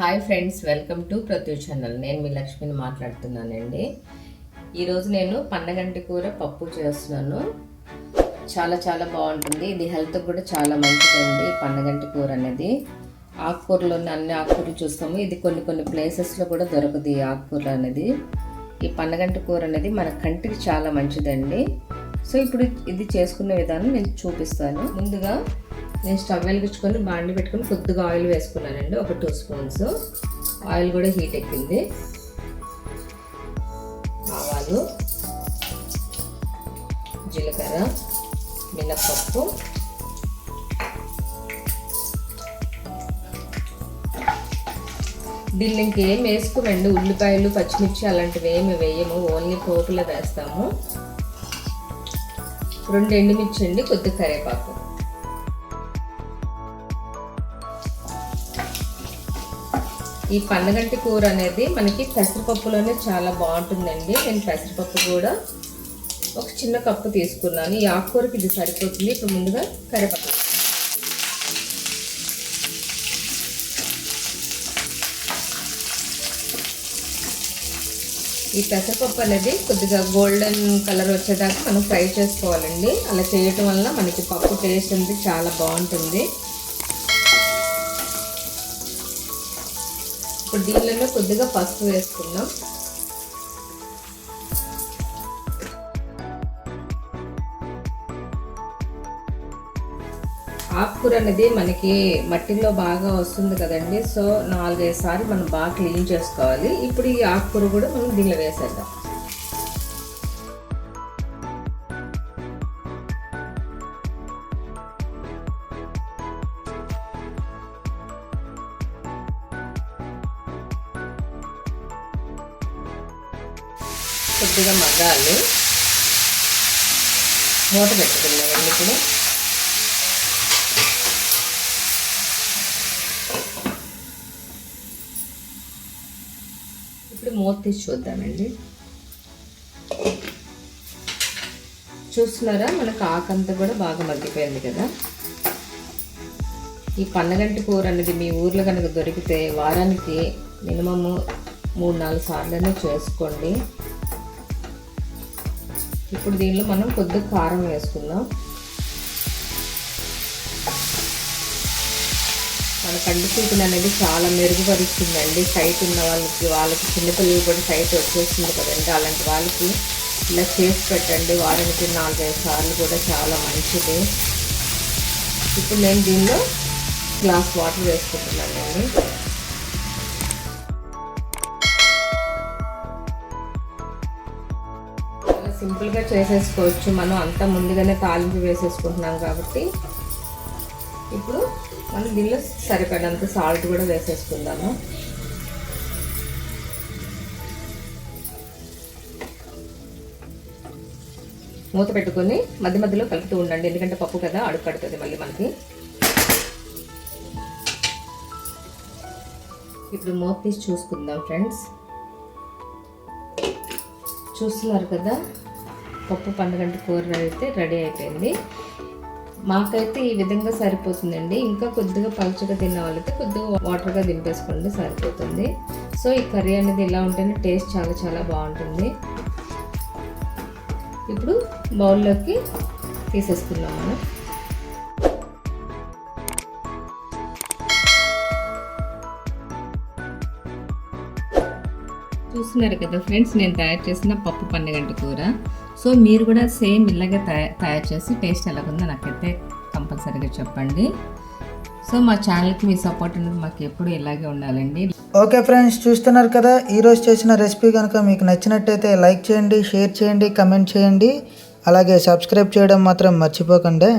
Hi friends welcome to ప్రతి channel నేను మీ లక్ష్మిని మాట్లాడుతున్నానండి. ఈరోజు నేను పండగంటి కూర పప్పు చేస్తున్నాను. చాలా చాలా బాగుంటుంది. ఇది హెల్త్కి కూడా చాలా మంచిదండి పండగంటి కూర అనేది. ఆకుకూరలోని అన్ని ఆకుకూరలు చూస్తాము. ఇది కొన్ని కొన్ని ప్లేసెస్లో కూడా దొరకదు ఈ ఆకుకూరలు అనేది. ఈ పండగంటి కూర అనేది మన కంటికి చాలా మంచిదండి. సో ఇప్పుడు ఇది చేసుకునే విధానం నేను చూపిస్తాను. ముందుగా నేను స్టవ్ వెలిగించుకొని బాండి పెట్టుకొని కొద్దిగా ఆయిల్ వేసుకున్నానండి ఒక టూ స్పూన్స్. ఆయిల్ కూడా హీట్ ఎక్కింది. ఆవాలు జీలకర్ర మినప్పప్పు. దీన్ని ఇంకేం వేసుకోమండి ఉల్లిపాయలు పచ్చిమిర్చి అలాంటివి ఏమి వేయము ఓన్లీ పోపులో వేస్తాము. రెండు ఎండుమిర్చి అండి కొద్ది కరివేపాకు. ఈ పండగంటి కూర అనేది మనకి పెసరపప్పులోనే చాలా బాగుంటుందండి. నేను పెసరపప్పు కూడా ఒక చిన్న కప్పు తీసుకున్నాను. ఈ ఆకుకూరకి ఇది సరిపోతుంది. ఇప్పుడు ముందుగా కరివేపాకు. ఈ పెసరపప్పు అనేది కొద్దిగా గోల్డెన్ కలర్ వచ్చేదాకా మనం ఫ్రై చేసుకోవాలండి. అలా చేయటం వల్ల మనకి పప్పు టేస్ట్ అనేది చాలా బాగుంటుంది. ఇప్పుడు దీనిలో కొద్దిగా పసుపు వేసుకుందాం. ఆకుకూర అనేది మనకి మట్టిలో బాగా వస్తుంది కదండి. సో నాలుగైదు సార్లు మనం బాగా క్లీన్ చేసుకోవాలి. ఇప్పుడు ఈ ఆకుకూర కూడా మనం దీనిలో వేసేద్దాం. కొద్దిగా మగ్గాలి. మూత పెట్టుకుందాం ఇప్పుడు. ఇప్పుడు మూత తీసి చూద్దామండి. చూస్తున్నారా? మనకు ఆకంతా కూడా బాగా మగ్గిపోయింది కదా. ఈ పన్నగంటి కూర అనేది మీ ఊర్లో కనుక దొరికితే వారానికి మినిమము మూడు నాలుగు సార్లనే చేసుకోండి. ఇప్పుడు దీనిలో మనం కొద్దిగా కారం వేసుకుందాం. మన కంటి చూపులు అనేది చాలా మెరుగుపరుస్తుందండి. సైట్ ఉన్న వాళ్ళకి వాళ్ళకి చిన్నపిల్లలు కూడా సైట్ వచ్చేస్తుంది కదండి. అలాంటి వాళ్ళకి ఇలా చేసి పెట్టండి. వారానికి నాలుగైదు సార్లు కూడా చాలా మంచిది. ఇప్పుడు నేను దీనిలో గ్లాస్ వాటర్ వేసుకుంటున్నానండి. సింపుల్గా చేసేసుకోవచ్చు. మనం అంతా ముందుగానే తాలింపు వేసేసుకుంటున్నాం కాబట్టి ఇప్పుడు మనం దీనిలో సరిపడంత సాల్ట్ కూడా వేసేసుకుందాము. మూత పెట్టుకొని మధ్య మధ్యలో కలుపుతూ ఉండండి. ఎందుకంటే పప్పు కదా అడుగు పడుతుంది మళ్ళీ మనకి. ఇప్పుడు మూత తీసి చూసుకుందాం ఫ్రెండ్స్. చూస్తున్నారు కదా? పప్పు పండుగంట కూర అయితే రెడీ అయిపోయింది. మాకైతే ఈ విధంగా సరిపోతుందండి. ఇంకా కొద్దిగా పలుచగా తిన్న వాళ్ళైతే కొద్దిగా వాటర్గా దింపేసుకోండి సరిపోతుంది. సో ఈ కర్రీ అనేది ఇలా ఉంటేనే టేస్ట్ చాలా చాలా బాగుంటుంది. ఇప్పుడు బౌల్లోకి తీసేసుకుందాం మనం. చూస్తున్నారు కదా ఫ్రెండ్స్ నేను తయారు చేసిన పప్పు పండుగంట కూర. సో మీరు కూడా సేమ్ ఇలాగే తయారు తయారు చేసి టేస్ట్ ఎలాగుందో నాకైతే కంపల్సరీగా చెప్పండి. సో మా ఛానల్కి మీ సపోర్ట్ అనేది మాకు ఎప్పుడు ఇలాగే ఉండాలండి. ఓకే ఫ్రెండ్స్ చూస్తున్నారు కదా ఈరోజు చేసిన రెసిపీ కనుక మీకు నచ్చినట్టయితే లైక్ చేయండి షేర్ చేయండి కమెంట్ చేయండి. అలాగే సబ్స్క్రైబ్ చేయడం మాత్రం మర్చిపోకండి.